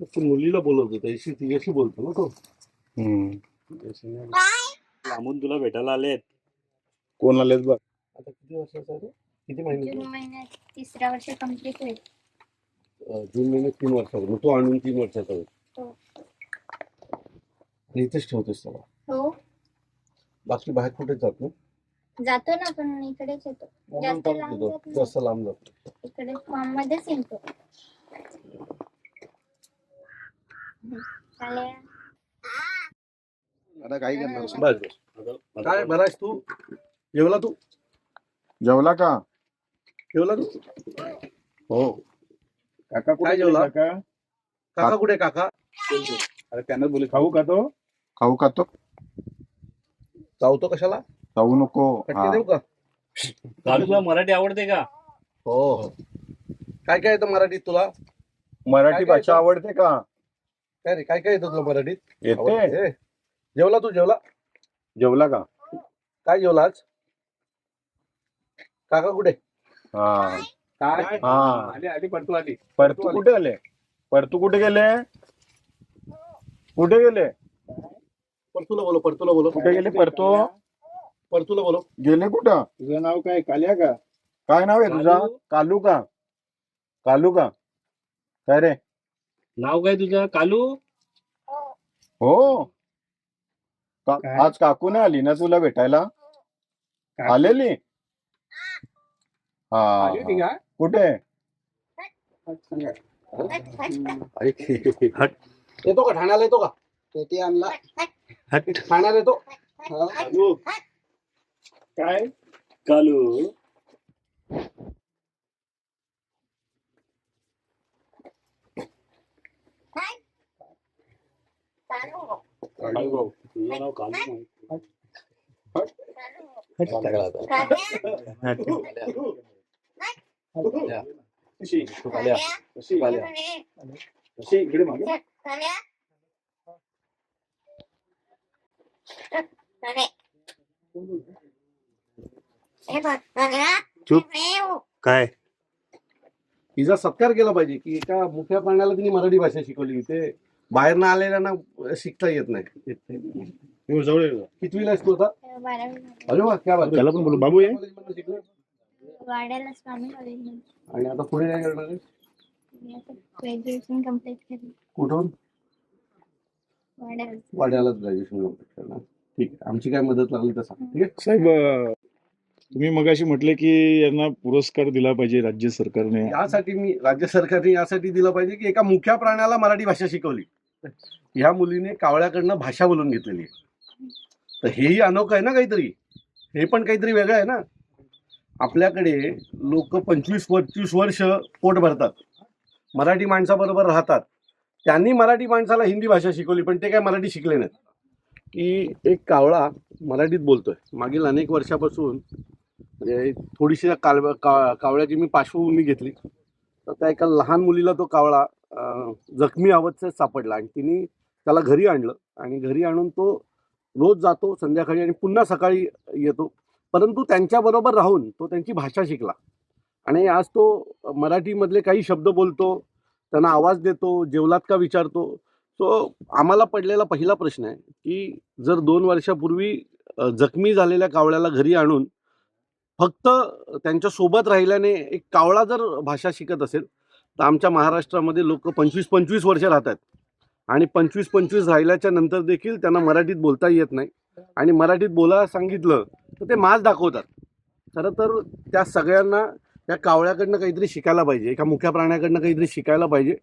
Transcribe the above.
तू मुलीला बोलवतो त्याशी तिच्याशी बोलतो ना तो. हम्म. तिच्याशी नाही. लांबून तुला भेटायला आलेत कोण आलेत बघ. आता किती वर्षाचा आहे रे? किती महिने जून महिन्यात तिसरा वर्ष कंप्लीट होईल. जून महिन्यात तीन वर्षाचा मग तो आणून तीन वर्षाचा होईल. हो. आणि इथेच ठेवतोस त्याला? हो. बाकी बाहेर कुठे जात ना जातो ना पण इकडेच येतो. म्हणून जास्त लांब येतो. जात नाही. जास्त लांब जातो. इकडे फॉर्म मध्येच येतो. आता काही करणार बस बस. काय बरा आहेस तू? जेवला तू? जेवला का? जेवला तू? हो. काका काय जेवला? काका? काका कुठे आहे काका? अरे त्यांना बोले खाऊ का तो? खाऊ का तो? चावतो कशाला? खाऊ नको. देऊ का? कालू तुला मराठी आवडते का? हो हो. काय काय येतं मराठीत तुला? मराठी काय काय भाषा येतं? आवडते का? काय रे? काय काय येतं तुला मराठीत? येते आवडते? जेवला तू? जेवला? जेवला का? काय जेवला आज? काका कुठे? हा. काय? हा. आली आली परतू कुठे आले? परतू कुठे गेले? कुठे गेले? परतूला बोलो परतूला बोलो कुठे गेले परतो? परतूला बोलो गेले कुठं? तुझं नाव काय? काल्या का? काय नाव आहे तुझा? कालू. कालू का? कालू का? काय रे? नाव काय तुझं? कालू? हो. का- काय? आज काकू नाही आली ना तुला भेटायला? काकू? आलेली? हा. आली होती का? कुठे? येतो का? ठाण्याला येतो का? पेटी आणला. ठाण्याला येतो. कालू. काय कालू कालू भाऊ. तुझं नाव कालू नाही. कशी? कशी? कशी? इकडे मागे. काय? तिचा सत्कार केला पाहिजे की एका मुख्या प्राण्याला तिने मराठी भाषा शिकवली ते बाहेर ना आलेल्यांना शिकता येत नाही. कितवीला आहेस तू आता? बारावी अरे वा क्या बात त्याला पण बोलू, बाबू ये. कॉलेजमधनं शिकलं? वाड्याला स्वामी कॉलेज आणि आता पुढे काय करणार आहेस? ग्रॅज्युएशन कंप्लीट केली. कुठून? वाड्याला. वाड्यालाच ग्रॅज्युएशन कंप्लीट करणार. ठीक आहे आमची काय मदत लागली तर सांग ठीक आहे? साहेब अ, तुम्ही मगाशी म्हटले की यांना पुरस्कार दिला पाहिजे राज्य सरकारने. यासाठी मी राज्य सरकारने यासाठी दिलं पाहिजे की एका मुख्या प्राण्याला मराठी भाषा शिकवली. ह्या मुलीने कावळ्याकडनं भाषा बोलून घेतलेली आहे. तर हेही अनोखं आहे ना काहीतरी? हे पण काहीतरी वेगळं आहे ना? आपल्याकडे लोक पंचवीस पंचवीस वर्ष पोट भरतात. मराठी माणसाबरोबर राहतात. त्यांनी मराठी माणसाला हिंदी भाषा शिकवली पण ते काय मराठी शिकले नाहीत. की एक कावळा मराठीत बोलतोय. मागील अनेक वर्षापासून म्हणजे थोडीशी काल का कावळ्याची मी पार्श्वभूमी घेतली. तर त्या एका लहान मुलीला तो कावळा जखमी अवस्थेत सापडला आणि तिने त्याला घरी आणलं आणि घरी आणून तो रोज जातो संध्याकाळी आणि पुन्हा सकाळी येतो. परंतु त्यांच्याबरोबर राहून तो त्यांची भाषा शिकला आणि आज तो मराठीमधले काही शब्द बोलतो त्यांना आवाज देतो जेवलात का विचारतो. तो आम्हाला पडलेला पहिला प्रश्न आहे की जर दोन वर्षापूर्वी जखमी झालेल्या कावळ्याला घरी आणून फक्त त्यांच्यासोबत राहिल्याने एक कावळा जर भाषा शिकत असेल तर आमच्या महाराष्ट्रामध्ये लोक पंचवीस पंचवीस वर्ष राहतात. आणि पंचवीस पंचवीस राहिल्याच्या नंतर देखील त्यांना मराठीत बोलता येत नाही. आणि मराठीत बोलायला सांगितलं तर ते माज दाखवतात. खरं तर त्या सगळ्यांना त्या कावळ्याकडनं काहीतरी शिकायला पाहिजे एका मुख्या प्राण्याकडनं काहीतरी शिकायला पाहिजे.